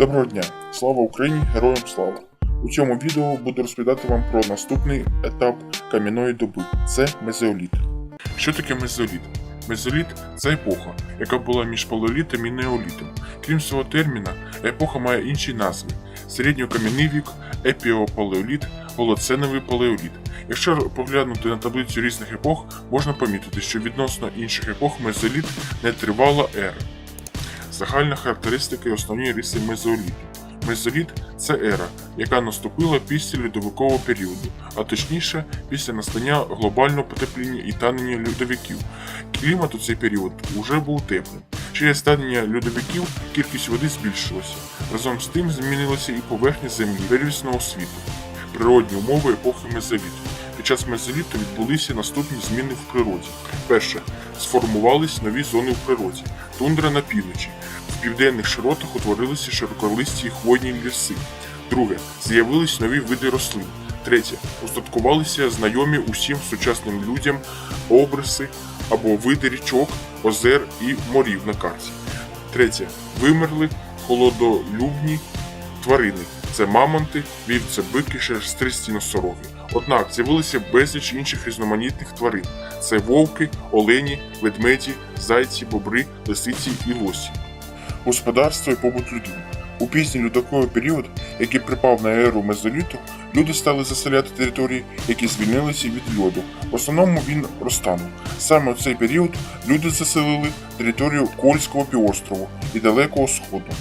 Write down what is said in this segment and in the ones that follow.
Доброго дня! Слава Україні! Героям слава! У цьому відео буду розповідати вам про наступний етап кам'яної доби це мезеоліт. Що таке мезеоліт? Мезоліт це епоха, яка була між палеолітом і неолітом. Крім цього терміна, епоха має інші назви: середньокам'яний вік, епіопалеоліт, голоценовий палеоліт. Якщо поглянути на таблицю різних епох, можна помітити, що відносно інших епох мезоліт не тривала ера. Загальна характеристика і основні риси мезоліту. Мезоліт це ера, яка наступила після льодовикового періоду, а точніше після настання глобального потепління і танення льодовиків. Клімат у цей період уже був теплим. Через танення льодовиків кількість води збільшилася. Разом з тим змінилася і поверхня землі первісного світу. Природні умови епохи мезоліту. Під час мезоліту відбулися наступні зміни в природі. Перше, сформувались нові зони в природі. Тундра на півночі. В південних широтах утворилися широколисті і хвойні ліси. Друге, з'явились нові види рослин. Третє, устаткувалися знайомі усім сучасним людям обриси або види річок, озер і морів на карті. Третє, вимерли холодолюбні тварини. Це мамонти, вівце, бики, шерстристі носороги. Однак з'явилися безліч інших різноманітних тварин. Це вовки, олені, ведмеді, зайці, бобри, лисиці і лосі. Господарство і побут людей. У пізній льодовиковий період, який припав на еру мезоліту, люди стали заселяти території, які звільнилися від льоду. В основному він розтанув. Саме у цей період люди заселили територію Кольського півострову і Далекого Сходу.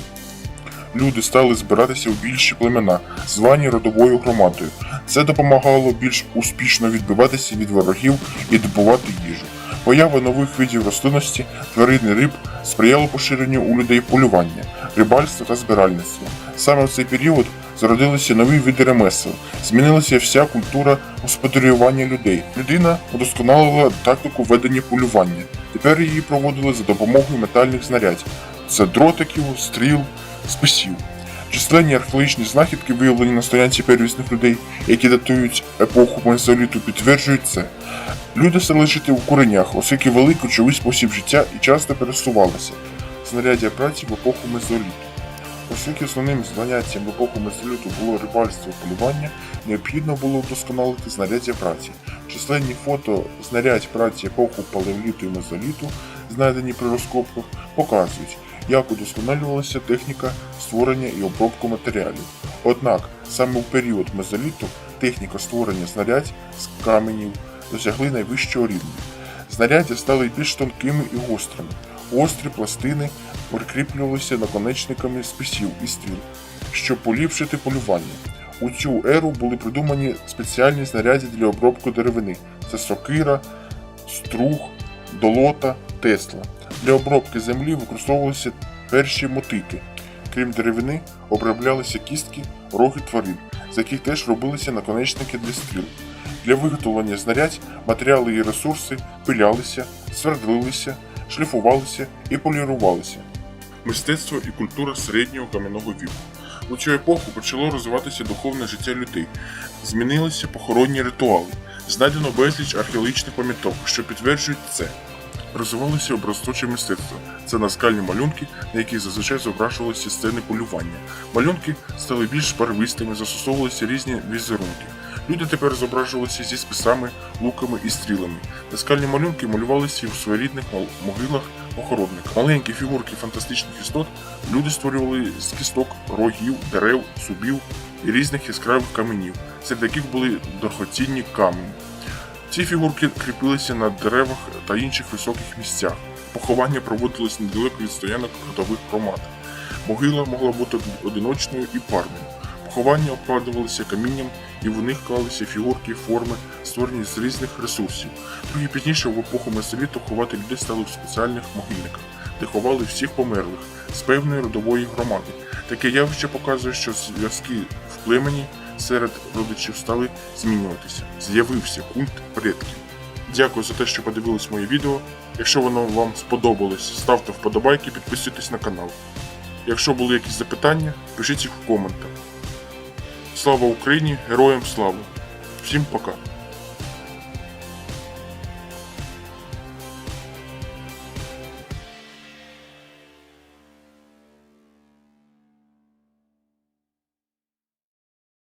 Люди стали збиратися у більші племена, звані родовою громадою. Це допомагало більш успішно відбиватися від ворогів і добувати їжу. Поява нових видів рослинності, тварин і риб сприяло поширенню у людей полювання, рибальства та збиральництва. Саме в цей період зародилися нові види ремесел, змінилася вся культура господарювання людей. Людина удосконалила тактику ведення полювання. Тепер її проводили за допомогою метальних знарядь. Це дротиків, стріл, списів. Численні археологічні знахідки, виявлені на стоянці первісних людей, які датують епоху мезоліту, підтверджують це. Люди стали жити у куренях, оскільки вели кочовий спосіб життя і часто пересувалися. Знаряддя праці в епоху мезоліту. Оскільки основним заняттям епоху мезоліту було рибальство і полювання, необхідно було вдосконалити знаряддя праці. Численні фото знарядь праці епоху палеоліту і мезоліту, знайдені при розкопках, показують, як удосконалювалася техніка створення і обробку матеріалів. Однак саме у період мезоліту техніка створення знарядь з каменів досягли найвищого рівня. Знаряддя стали більш тонкими і гострими. Гострі пластини прикріплювалися наконечниками списів і стріл, щоб поліпшити полювання. У цю еру були придумані спеціальні знаряддя для обробки деревини: це сокира, струг, долота, тесла. Для обробки землі використовувалися перші мотики. Крім деревини, оброблялися кістки, роги тварин, з яких теж робилися наконечники для стріл. Для виготовлення знарядь матеріали і ресурси пилялися, свердлилися, шліфувалися і полірувалися. Мистецтво і культура середнього кам'яного віку. У цю епоху почало розвиватися духовне життя людей, змінилися похоронні ритуали, знайдено безліч археологічних пам'яток, що підтверджують це. Розвивалося образотворче мистецтво. Це наскальні малюнки, на яких зазвичай зображувалися сцени полювання. Малюнки стали більш барвистими, застосовувалися різні візерунки. Люди тепер зображувалися зі списами, луками і стрілами. Наскальні малюнки малювалися у своєрідних могилах похоронників. Маленькі фігурки фантастичних істот люди створювали з кісток, рогів, дерев, зубів і різних яскравих каменів, серед яких були дорогоцінні камені. Ці фігурки кріпилися на деревах та інших високих місцях. Поховання проводилось недалеко від стоянок родових громад. Могила могла бути одиночною і парною. Поховання обкладувалися камінням, і в них клалися фігурки, форми, створені з різних ресурсів. Трохи пізніше в епоху месоліту ховати людей стали в спеціальних могильниках, де ховали всіх померлих з певної родової громади. Таке явище показує, що зв'язки в племені серед родичів стали змінюватися. З'явився культ предків. Дякую за те, що подивились моє відео. Якщо воно вам сподобалось, ставте вподобайки, підписуйтесь на канал. Якщо були якісь запитання, пишіть їх в коментах. Слава Україні! Героям слава! Всім пока!